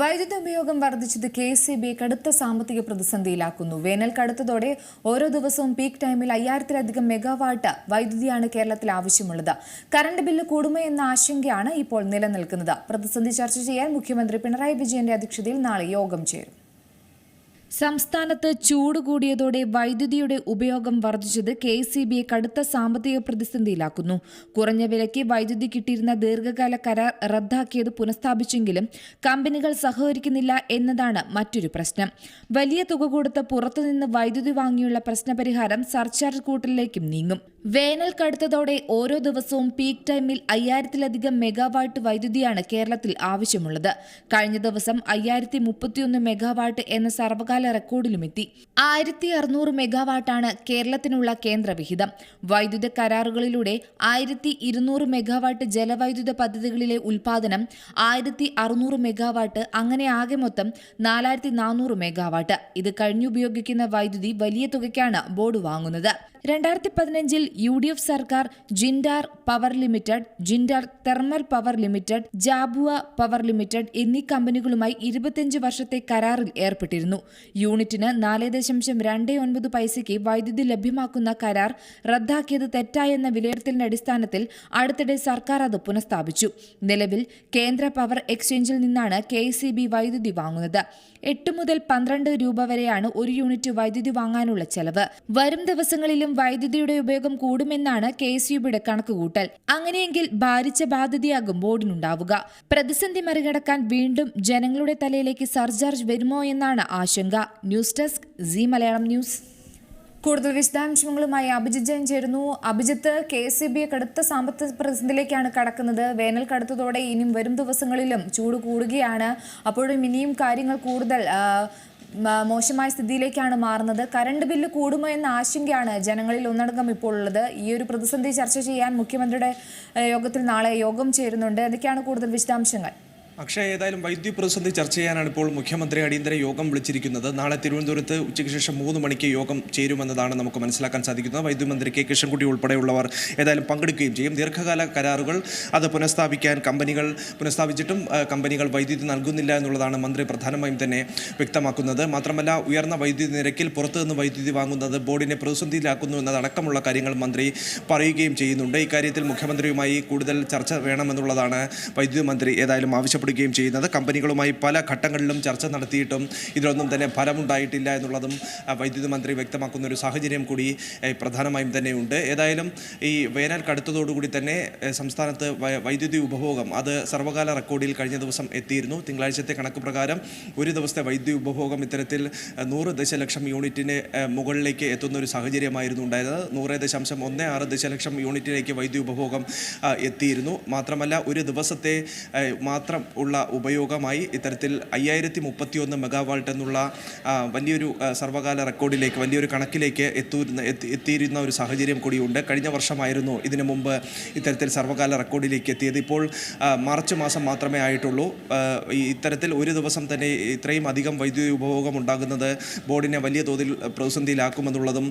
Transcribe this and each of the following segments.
വൈദ്യുതി ഉപയോഗം വർദ്ധിച്ചത് കെ സി ബി കടുത്ത സാമ്പത്തിക പ്രതിസന്ധിയിലാക്കുന്നു. വേനൽ കടുത്തതോടെ ഓരോ ദിവസവും പീക്ക് ടൈമിൽ അയ്യായിരത്തിലധികം മെഗാവാട്ട് വൈദ്യുതിയാണ് കേരളത്തിൽ ആവശ്യമുള്ളത്. കറണ്ട് ബില്ല് കൂടുമോ എന്ന ആശങ്കയാണ് ഇപ്പോൾ നിലനിൽക്കുന്നത്. പ്രതിസന്ധി ചർച്ച ചെയ്യാൻ മുഖ്യമന്ത്രി പിണറായി വിജയന്റെ അധ്യക്ഷതയിൽ നാളെ യോഗം ചേരും. സംസ്ഥാനത്ത് ചൂട് കൂടിയതോടെ വൈദ്യുതിയുടെ ഉപയോഗം വർദ്ധിച്ചത് കെ എസ് കടുത്ത സാമ്പത്തിക പ്രതിസന്ധിയിലാക്കുന്നു. കുറഞ്ഞ വിലയ്ക്ക് വൈദ്യുതി കിട്ടിയിരുന്ന ദീർഘകാല കരാർ റദ്ദാക്കിയത് പുനഃസ്ഥാപിച്ചെങ്കിലും കമ്പനികൾ സഹകരിക്കുന്നില്ല എന്നതാണ് മറ്റൊരു പ്രശ്നം. വലിയ തുക കൊടുത്ത് പുറത്തുനിന്ന് വൈദ്യുതി വാങ്ങിയുള്ള പ്രശ്നപരിഹാരം സർചാർജ് കൂട്ടലിലേക്കും നീങ്ങും. വേനൽ കടുത്തതോടെ ഓരോ ദിവസവും പീക്ക് ടൈമിൽ അയ്യായിരത്തിലധികം മെഗാവാട്ട് വൈദ്യുതിയാണ് കേരളത്തിൽ ആവശ്യമുള്ളത്. കഴിഞ്ഞ ദിവസം അയ്യായിരത്തി മെഗാവാട്ട് എന്ന സർവകാല റെക്കോർഡിലുമെത്തി. ആയിരത്തി അറുന്നൂറ് മെഗാവാട്ടാണ് കേരളത്തിനുള്ള കേന്ദ്രവിഹിതം. വൈദ്യുത കരാറുകളിലൂടെ ആയിരത്തി ഇരുന്നൂറ് മെഗാവാട്ട് ജലവൈദ്യുത പദ്ധതികളിലെ ഉൽപാദനം ആയിരത്തി അറുന്നൂറ് മെഗാവാട്ട് അങ്ങനെ ആകെ മൊത്തം നാലായിരത്തി നാനൂറ് മെഗാവാട്ട്. ഇത് കഴിഞ്ഞുപയോഗിക്കുന്ന വൈദ്യുതി വലിയ തുകയ്ക്കാണ് ബോർഡ് വാങ്ങുന്നത്. രണ്ടായിരത്തി പതിനഞ്ചിൽ യു ഡി എഫ് സർക്കാർ Jindal power limited Jindal thermal power limited Jhabua power limited എന്നീ കമ്പനികളുമായി ഇരുപത്തിയഞ്ച് വർഷത്തെ കരാറിൽ ഏർപ്പെട്ടിരുന്നു. യൂണിറ്റിന് നാല് ദശാംശം രണ്ട് ഒൻപത് പൈസയ്ക്ക് വൈദ്യുതി ലഭ്യമാക്കുന്ന കരാർ റദ്ദാക്കിയത് തെറ്റായെന്ന വിലയിരുത്തലിന്റെ അടിസ്ഥാനത്തിൽ അടുത്തിടെ സർക്കാർ അത് പുനഃസ്ഥാപിച്ചു. നിലവിൽ കേന്ദ്ര പവർ എക്സ്ചേഞ്ചിൽ നിന്നാണ് കെ വൈദ്യുതി വാങ്ങുന്നത്. എട്ട് മുതൽ പന്ത്രണ്ട് രൂപ വരെയാണ് ഒരു യൂണിറ്റ് വൈദ്യുതി വാങ്ങാനുള്ള ചെലവ്. വരും ദിവസങ്ങളിലും വൈദ്യുതിയുടെ ഉപയോഗം കൂടുമെന്നാണ് കെ എസ് യുടെ കണക്കുകൂട്ടൽ. അങ്ങനെയെങ്കിൽ ഭാരിച്ച ബാധ്യതയാകും ബോർഡിനുണ്ടാവുക. പ്രതിസന്ധി മറികടക്കാൻ വീണ്ടും ജനങ്ങളുടെ തലയിലേക്ക് സർചാർജ് വരുമോ എന്നാണ് ആശങ്ക. News desk Zee Malayalam news. കൂടുതൽ വിശദാംശങ്ങളുമായി അഭിജിത് ജയൻ ചേരുന്നു. അഭിജിത്ത് കെ എസ് ബി കടുത്ത സാമ്പത്തിക പ്രതിസന്ധിയിലേക്കാണ് കടക്കുന്നത്. വേനൽ കടുത്തതോടെ ഇനിയും വരും ദിവസങ്ങളിലും ചൂട് കൂടുകയാണ്. അപ്പോഴും ഇനിയും കാര്യങ്ങൾ കൂടുതൽ മോശമായ സ്ഥിതിയിലേക്കാണ് മാറുന്നത്. കറണ്ട് ബില്ല് കൂടുമോ എന്ന ആശങ്കയാണ് ജനങ്ങളിൽ ഒന്നടങ്കം ഇപ്പോൾ ഉള്ളത്. ഈ ഒരു പ്രതിസന്ധി ചർച്ച ചെയ്യാൻ മുഖ്യമന്ത്രിയുടെ യോഗത്തിൽ നാളെ യോഗം ചേരുന്നുണ്ട്. എന്തൊക്കെയാണ് കൂടുതൽ വിശദാംശങ്ങൾ. അക്ഷയ ഏതായാലും വൈദ്യുതി പ്രതിസന്ധി ചർച്ച ചെയ്യാനാണ് ഇപ്പോൾ മുഖ്യമന്ത്രി അടിയന്തര യോഗം വിളിച്ചിരിക്കുന്നത്. നാളെ തിരുവനന്തപുരത്ത് ഉച്ചയ്ക്ക് ശേഷം മൂന്ന് മണിക്ക് യോഗം ചേരുമെന്നതാണ് നമുക്ക് മനസ്സിലാക്കാൻ സാധിക്കുന്നത്. വൈദ്യുതി മന്ത്രി കെ. കൃഷ്ണൻകുട്ടി ഉൾപ്പെടെയുള്ളവർ ഏതായാലും പങ്കെടുക്കുകയും ചെയ്യും. ദീർഘകാല കരാറുകൾ അത് പുനഃസ്ഥാപിക്കാൻ കമ്പനികൾ പുനഃസ്ഥാപിച്ചിട്ടും കമ്പനികൾ വൈദ്യുതി നൽകുന്നില്ല എന്നുള്ളതാണ് മന്ത്രി പ്രധാനമായും തന്നെ വ്യക്തമാക്കുന്നത്. മാത്രമല്ല ഉയർന്ന വൈദ്യുതി നിരക്കിൽ പുറത്തുനിന്ന് വൈദ്യുതി വാങ്ങുന്നത് ബോർഡിനെ പ്രതിസന്ധിയിലാക്കുന്നു എന്നതടക്കമുള്ള കാര്യങ്ങൾ മന്ത്രി പറയുകയും ചെയ്യുന്നുണ്ട്. ഇക്കാര്യത്തിൽ മുഖ്യമന്ത്രിയുമായി കൂടുതൽ ചർച്ച വേണമെന്നുള്ളതാണ് വൈദ്യുതി മന്ത്രി ഏതായാലും ആവശ്യപ്പെടുകയും ചെയ്യുന്നത്. കമ്പനികളുമായി പല ഘട്ടങ്ങളിലും ചർച്ച നടത്തിയിട്ടും ഇതിലൊന്നും തന്നെ ഫലമുണ്ടായിട്ടില്ല എന്നുള്ളതും വൈദ്യുതി മന്ത്രി വ്യക്തമാക്കുന്ന ഒരു സാഹചര്യം കൂടി പ്രധാനമായും തന്നെയുണ്ട്. ഏതായാലും ഈ വേനൽ കടുത്തതോടുകൂടി തന്നെ സംസ്ഥാനത്ത് വൈദ്യുതി ഉപഭോഗം അത് സർവകാല റെക്കോർഡിൽ കഴിഞ്ഞ ദിവസം എത്തിയിരുന്നു. തിങ്കളാഴ്ചത്തെ കണക്ക് പ്രകാരം ഒരു ദിവസത്തെ വൈദ്യുതി ഉപഭോഗം ഇത്തരത്തിൽ നൂറ് ദശലക്ഷം യൂണിറ്റിന് മുകളിലേക്ക് എത്തുന്ന ഒരു സാഹചര്യമായിരുന്നു ഉണ്ടായത് നൂറ് ദശാംശം ഒന്ന് ആറ് ദശലക്ഷം യൂണിറ്റിലേക്ക് വൈദ്യുതി ഉപഭോഗം എത്തിയിരുന്നു. മാത്രമല്ല ഒരു ദിവസത്തെ മാത്രം ഉള്ള ഉപയോഗമായി ഇത്തരത്തിൽ അയ്യായിരത്തി മുപ്പത്തിയൊന്ന് മെഗാവാൾട്ട് എന്നുള്ള വലിയൊരു സർവകാല റെക്കോർഡിലേക്ക് വലിയൊരു കണക്കിലേക്ക് എത്തുന്ന എത്തിയിരുന്ന ഒരു സാഹചര്യം കൂടിയുണ്ട്. കഴിഞ്ഞ വർഷമായിരുന്നു ഇതിനു മുമ്പ് ഇത്തരത്തിൽ സർവകാല റെക്കോർഡിലേക്ക് എത്തിയത്. ഇപ്പോൾ മാർച്ച് മാസം മാത്രമേ ആയിട്ടുള്ളൂ. ഇത്തരത്തിൽ ഒരു ദിവസം തന്നെ ഇത്രയും അധികം വൈദ്യുതി ഉപഭോഗം ഉണ്ടാകുന്നത് ബോർഡിനെ വലിയ തോതിൽ പ്രതിസന്ധിയിലാക്കുമെന്നുള്ളതും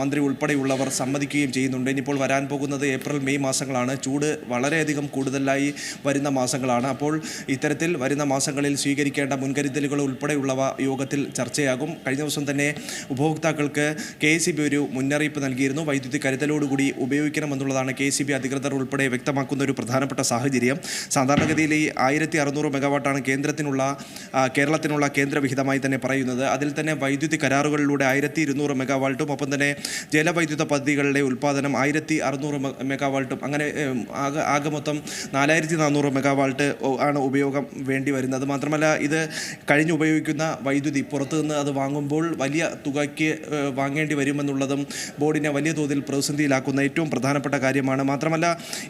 മന്ത്രി ഉൾപ്പെടെയുള്ളവർ സമ്മതിക്കുകയും ചെയ്യുന്നുണ്ട്. ഇനിയിപ്പോൾ വരാൻ പോകുന്നത് ഏപ്രിൽ മെയ് മാസങ്ങളാണ്. ചൂട് വളരെയധികം കൂടുതലായി വരുന്ന മാസങ്ങളാണ്. അപ്പോൾ ഇത്തരത്തിൽ വരുന്ന മാസങ്ങളിൽ സ്വീകരിക്കേണ്ട മുൻകരുതലുകൾ ഉൾപ്പെടെയുള്ളവ യോഗത്തിൽ ചർച്ചയാകും. കഴിഞ്ഞ ദിവസം തന്നെ ഉപഭോക്താക്കൾക്ക് കെ ഒരു മുന്നറിയിപ്പ് നൽകിയിരുന്നു. വൈദ്യുതി കരുതലോടുകൂടി ഉപയോഗിക്കണമെന്നുള്ളതാണ് കെ സി അധികൃതർ ഉൾപ്പെടെ വ്യക്തമാക്കുന്ന ഒരു പ്രധാനപ്പെട്ട സാഹചര്യം. സാധാരണഗതിയിൽ ഈ ആയിരത്തി അറുന്നൂറ് മെഗാവാട്ടാണ് കേന്ദ്രത്തിനുള്ള കേരളത്തിനുള്ള കേന്ദ്രവിഹിതമായി തന്നെ പറയുന്നത്. അതിൽ തന്നെ വൈദ്യുതി കരാറുകളിലൂടെ ആയിരത്തി ഇരുന്നൂറ് മെഗാവാൾട്ടും ഒപ്പം തന്നെ ജലവൈദ്യുത പദ്ധതികളുടെ ഉൽപ്പാദനം ആയിരത്തി അറുന്നൂറ് മെഗാവാൾട്ടും അങ്ങനെ ആകെ മൊത്തം നാലായിരത്തി നാനൂറ് മെഗാവാൾട്ട് ആണ് ഉപയോഗം വേണ്ടി വരുന്നത് അത് മാത്രമല്ല ഇത് കഴിഞ്ഞ് ഉപയോഗിക്കുന്ന വൈദ്യുതി പുറത്തു നിന്ന് അത് വാങ്ങുമ്പോൾ വലിയ തുകയ്ക്ക് വാങ്ങേണ്ടി വരുമെന്നുള്ളതും ബോർഡിനെ വലിയ തോതിൽ പ്രതിസന്ധിയിലാക്കുന്ന ഏറ്റവും പ്രധാനപ്പെട്ട കാര്യമാണ്. മാത്രമല്ല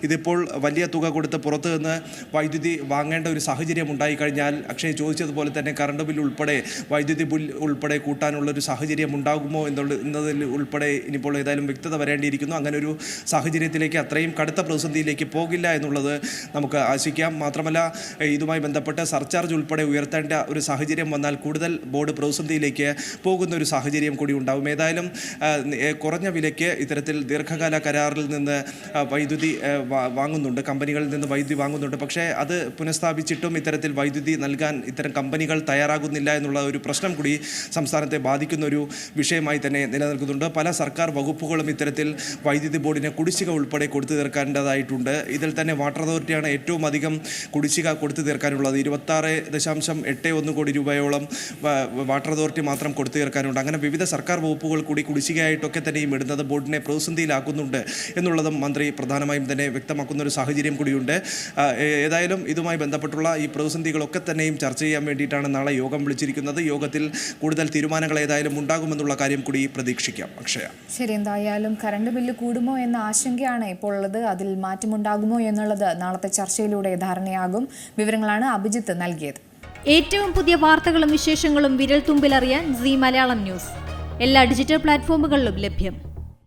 ഇതിപ്പോൾ വലിയ തുക കൊടുത്ത് പുറത്തു നിന്ന് വൈദ്യുതി വാങ്ങേണ്ട ഒരു സാഹചര്യം ഉണ്ടായിക്കഴിഞ്ഞാൽ അക്ഷയ് ചോദിച്ചതുപോലെ തന്നെ കറണ്ട് ബിൽ ഉൾപ്പെടെ വൈദ്യുതി ബിൽ ഉൾപ്പെടെ കൂട്ടാനുള്ള ഒരു സാഹചര്യം ഉണ്ടാകുമോ എന്നുള്ള എന്നതിൽ ഉൾപ്പെടെ ഇനിയിപ്പോൾ ഏതായാലും വ്യക്തത വരേണ്ടിയിരിക്കുന്നു. അങ്ങനെ ഒരു സാഹചര്യത്തിലേക്ക് അത്രയും കടുത്ത പ്രതിസന്ധിയിലേക്ക് പോകില്ല എന്നുള്ളത് നമുക്ക് ആശിക്കാം. മാത്രമല്ല ഇതുമായി ബന്ധപ്പെട്ട് സർചാർജ് ഉൾപ്പെടെ ഉയർത്തേണ്ട ഒരു സാഹചര്യം വന്നാൽ കൂടുതൽ ബോർഡ് പ്രതിസന്ധിയിലേക്ക് പോകുന്ന ഒരു സാഹചര്യം കൂടി ഉണ്ടാവും. ഏതായാലും കുറഞ്ഞ വിലയ്ക്ക് ഇത്തരത്തിൽ ദീർഘകാല കരാറിൽ നിന്ന് വൈദ്യുതി വാങ്ങുന്നുണ്ട്. കമ്പനികളിൽ നിന്ന് വൈദ്യുതി വാങ്ങുന്നുണ്ട്. പക്ഷേ അത് പുനഃസ്ഥാപിച്ചിട്ടും ഇത്തരത്തിൽ വൈദ്യുതി നൽകാൻ ഇത്തരം കമ്പനികൾ തയ്യാറാകുന്നില്ല എന്നുള്ള ഒരു പ്രശ്നം കൂടി സംസ്ഥാനത്തെ ബാധിക്കുന്ന ഒരു വിഷയമായി തന്നെ നിലനിൽക്കുന്നുണ്ട്. പല സർക്കാർ വകുപ്പുകളും ഇത്തരത്തിൽ വൈദ്യുതി ബോർഡിനെ കുടിശ്ശിക ഉൾപ്പെടെ കൊടുത്തു തീർക്കേണ്ടതായിട്ടുണ്ട്. ഇതിൽ തന്നെ വാട്ടർ അതോറിറ്റിയാണ് ഏറ്റവും അധികം കുടിശ്ശിക തീർക്കാനുള്ളത് ഇരുപത്താറ് ദശാംശം എട്ട് ഒന്ന് കോടി രൂപയോളം വാട്ടർ അതോറിറ്റി മാത്രം കൊടുത്തു തീർക്കാനുണ്ട്. അങ്ങനെ വിവിധ സർക്കാർ വകുപ്പുകൾ കൂടി കുടിശ്ശികയായിട്ടൊക്കെ തന്നെയും ഇടുന്നത് ബോർഡിനെ പ്രതിസന്ധിയിലാക്കുന്നുണ്ട് എന്നുള്ളതും മന്ത്രി പ്രധാനമായും തന്നെ വ്യക്തമാക്കുന്ന ഒരു സാഹചര്യം കൂടിയുണ്ട്. ഏതായാലും ഇതുമായി ബന്ധപ്പെട്ടുള്ള ഈ പ്രതിസന്ധികളൊക്കെ തന്നെയും ചർച്ച ചെയ്യാൻ വേണ്ടിയിട്ടാണ് നാളെ യോഗം വിളിച്ചിരിക്കുന്നത്. യോഗത്തിൽ കൂടുതൽ തീരുമാനങ്ങൾ ഏതായാലും ഉണ്ടാകുമെന്നുള്ള കാര്യം കൂടി പ്രതീക്ഷിക്കാം. അക്ഷയ. ശരി എന്തായാലും കറണ്ട് ബില്ല് കൂടുമോ എന്ന ആശങ്കയാണ് ഇപ്പോൾ ഉള്ളത്. അതിൽ മാറ്റമുണ്ടാകുമോ എന്നുള്ളത് നാളത്തെ ചർച്ചയിലൂടെ ധാരണയാകും. വിവരങ്ങളാണ് അഭിജിത്ത് നൽകിയത്. ഏറ്റവും പുതിയ വാർത്തകളും വിശേഷങ്ങളും വിരൽ തുമ്പിലറിയാൻ സി മലയാളം ന്യൂസ്. എല്ലാ ഡിജിറ്റൽ പ്ലാറ്റ്ഫോമുകളിലും ലഭ്യം.